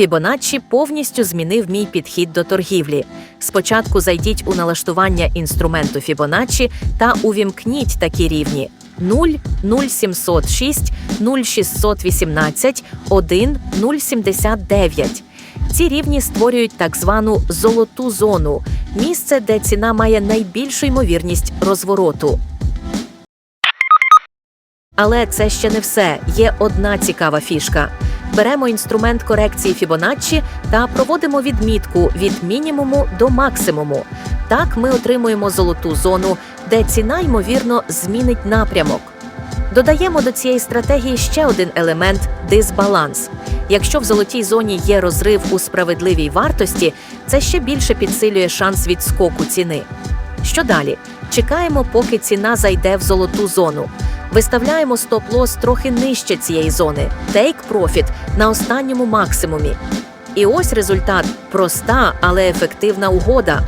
Fibonacci повністю змінив мій підхід до торгівлі. Спочатку зайдіть у налаштування інструменту Fibonacci та увімкніть такі рівні 0, 0706, 0618, 1, 079. Ці рівні створюють так звану золоту зону місце, де ціна має найбільшу ймовірність розвороту. Але це ще не все. Є одна цікава фішка. Беремо інструмент корекції Fibonacci та проводимо відмітку від мінімуму до максимуму. Так ми отримуємо золоту зону, де ціна ймовірно змінить напрямок. Додаємо до цієї стратегії ще один елемент дисбаланс. Якщо в золотій зоні є розрив у справедливій вартості, це ще більше підсилює шанс відскоку ціни. Що далі? Чекаємо, поки ціна зайде в золоту зону. Виставляємо стоп-лос трохи нижче цієї зони, take profit на останньому максимумі. І ось результат проста, але ефективна угода.